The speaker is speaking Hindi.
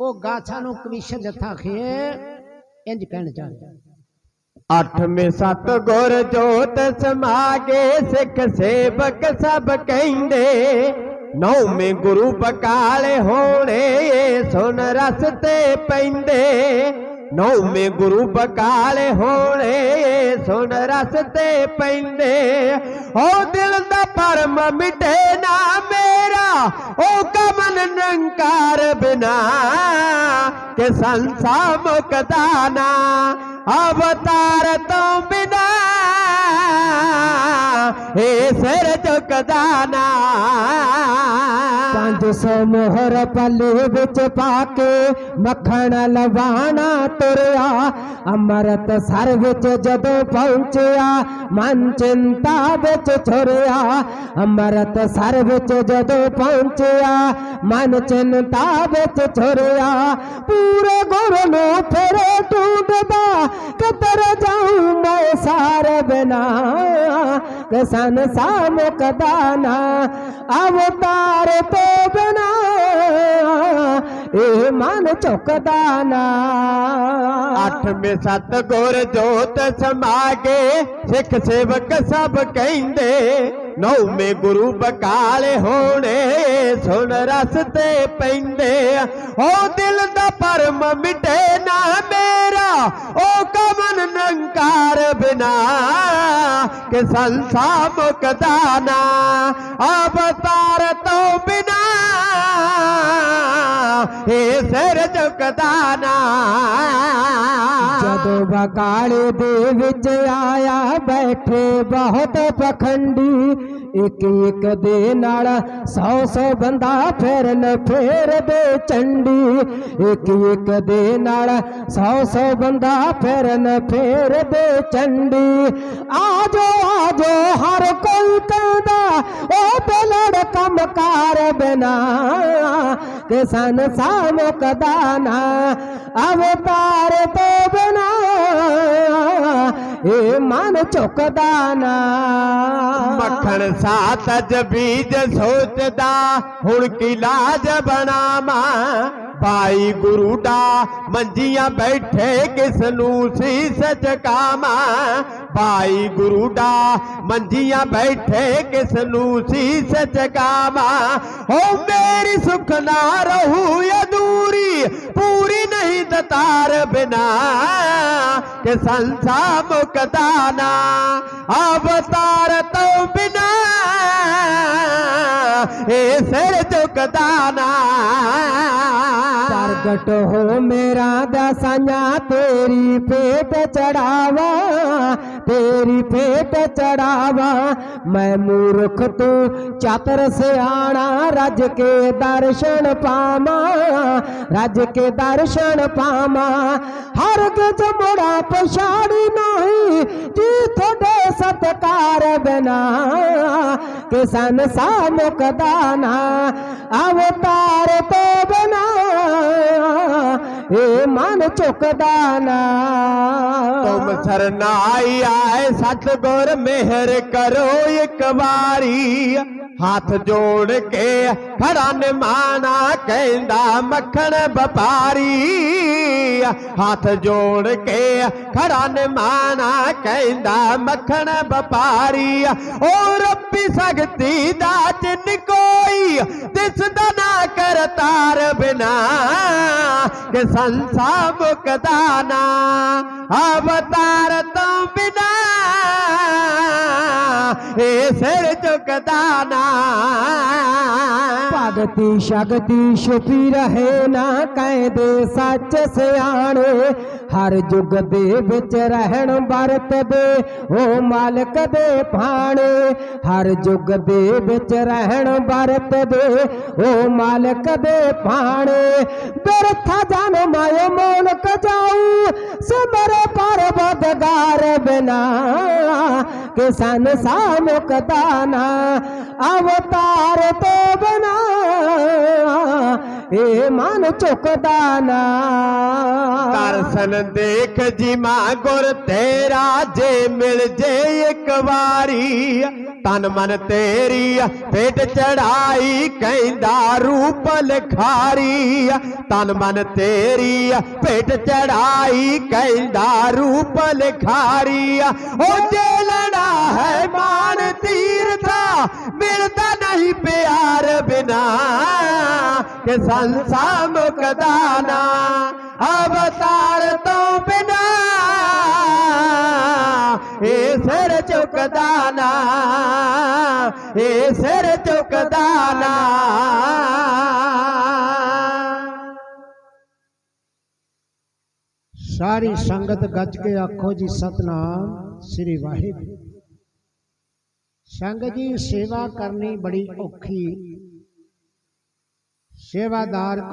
ਉਹ ਗਾਥਾ ਨੂੰ ਕਵਿਸ਼ ਜਥਾ ਖੇ ਇੰਜ ਕਹਿਣ ਚਾਹੁੰਦਾ ਅੱਠਵੇਂ ਸਤ ਗੁਰ ਜੋਤ ਸਮਾਗੇ, ਸਿੱਖ ਸੇਵਕ ਸਭ ਕਹਿੰਦੇ, ਨੌਵੇਂ ਗੁਰੂ ਬਕਾਲੇ ਹੋਣੇ ਸੁਨ ਰਸ ਤੇ ਪੈਂਦੇ। ਨੌਵੇਂ ਗੁਰੂ ਬਕਾਲੇ ਹੋਣੇ ਸੁਨ ਰਸ ਤੇ ਪੈਂਦੇ। ਹੋ ਦਿਲ ਦਾ ਪਰਮ ਮਿਟੇ ਨਾ ओ कमन निरंकार बिना के संसा मुकदाना अवतार तो बिना हे सिर झुकदाना पाँच सौ मोहर पले बिच पाके मखण लवाना तुरया। अमृत सर बिच जदों पहुंचया, मन चिंता बिच छुरया। अमृत सर बिच जदों पहुंचया, मन चिंता बिच छुरया। पूरे गुरु नू फिर टूटदा कतर जाऊँ मैं सार बिना। सन साम कदाना, अवतार तो बना। ए मन चौकदाना। अठ में सत गुर जोत समागे, सिख सेवक सब कहते नौ में गुरु बकाले होने सुन रसते पेंदे। ओ दिल दा परम मिटे ना मेरा, ओ कमन नंकार बिना। के संसा मुकदाना अवतार तो बिना, हे सर झुकदाना जदों बकाले दे आया, बैठे बहुत पखंडी ਇੱਕ ਇੱਕ ਦੇ ਨਾਲ ਸੌ ਸੌ ਬੰਦਾ ਫਿਰਨ ਫੇਰਦੇ ਚੰਡੀ ਇੱਕ ਇੱਕ ਦੇ ਨਾਲ ਸੌ ਸੌ ਬੰਦਾ ਫਿਰਨ ਫੇਰਦੇ ਚੰਡੀ ਆਜੋ ਆਜੋ ਹਰ ਕੋਈ ਕਹਿੰਦਾ ਉਹ ਤੇ ਲੜ ਕੰਮਕਾਰ ਬਿਨਾ ਕਿ ਸੰਸਾ ਮੁਕਦਾ ਨਾ ਅਵਤਾਰ ਤੋਂ ਬਿਨਾ ए मान चौकदाना। मखण सा तज बीज सोचदा, हुण की लाज बनामा। भाई गुरुडा मंजिया बैठे किसनू सी सच भाई गुरुडा मंजिया बैठे के सलूसी से जगावा। हो मेरी सुख ना रहू अधूरी पूरी नहीं दतार बिना। के संसा मुकदाना अवतार तो बिना। ए सिर झुकदाना संकट हो मेरा दसाया तेरी पेट चढ़ावा, तेरी पेट चढ़ावा। मैं मूर्ख तू, चातर से आना, रज के दर्शन पामा, रज के दर्शन पामा। हर गज मुड़ा पछाड़ी नहीं जी थोड़े सत्कार बिना। किसान सा मुकदाना, अवतार तो बना। ਅਵਤਾਰ ਮਨ ਝੁਕਦਾ ਨਾ। ਤੁਮ ਸਰਨਾਈ ਆਏ ਸਤਗੁਰ, ਮਿਹਰ ਕਰੋ ਇੱਕ ਵਾਰੀ। ਹੱਥ ਜੋੜ ਕੇ ਖੜਾ ਨਿਮਾਣਾ ਕਹਿੰਦਾ, ਮੱਖਣ ਵਪਾਰੀ। ਹੱਥ ਜੋੜ ਕੇ ਖੜਾ ਨਿਮਾਣਾ ਕਹਿੰਦਾ, ਮੱਖਣ ਵਪਾਰੀ। ਓ ਰੱਬੀ ਸਗਤੀ ਦਾ ਚਿੰਨ ਕੋਈ ਦਿਸਦਾ ਨਾ ਕਰਤਾਰ ਬਿਨਾ। के संसा मुकदाना अवतार तो बिना ए सिर झुकदाना भगती शगती छुपी रहे ना कहते सच सियाणे ਹਰ ਯੁੱਗ ਦੇ ਵਿੱਚ ਰਹਿਣ ਵਰਤਦੇ ਉਹ ਮਾਲਕ ਦੇ ਭਾਣੇ ਹਰ ਯੁੱਗ ਦੇ ਵਿੱਚ ਰਹਿਣ ਵਰਤਦੇ ਉਹ ਮਾਲਕ ਦੇ ਭਾਣੇ ਬਿਰਥਾ ਜਨਮ ਆਇ ਮੋਲਕ ਜਾਊ ਸਿਮਰੇ ਪਰਬਦਗਾਰ ਬਿਨਾ ਕਿ ਸੰਸਾ ਮੁਕਦਾ मान चुकदाना दर्शन देख जी माँ गुर तेरा जे मिल जे एक बारी। तन मन तेरी पेट चढ़ाई कहदा रूप लखारी। तन मन तेरी पेट चढ़ाई कहदा रूप लखारी। ओ जे लड़ा है मान तीर था मिलता नहीं प्यार बिना। संसा कदाना, अवतार तो बिना। हे सिर चुकदाना हे सिर चुकदाना सारी संगत गज के आखो जी सतनाम, श्री वाहिगुरु। संग जी सेवा करनी बड़ी औखी सेवादार को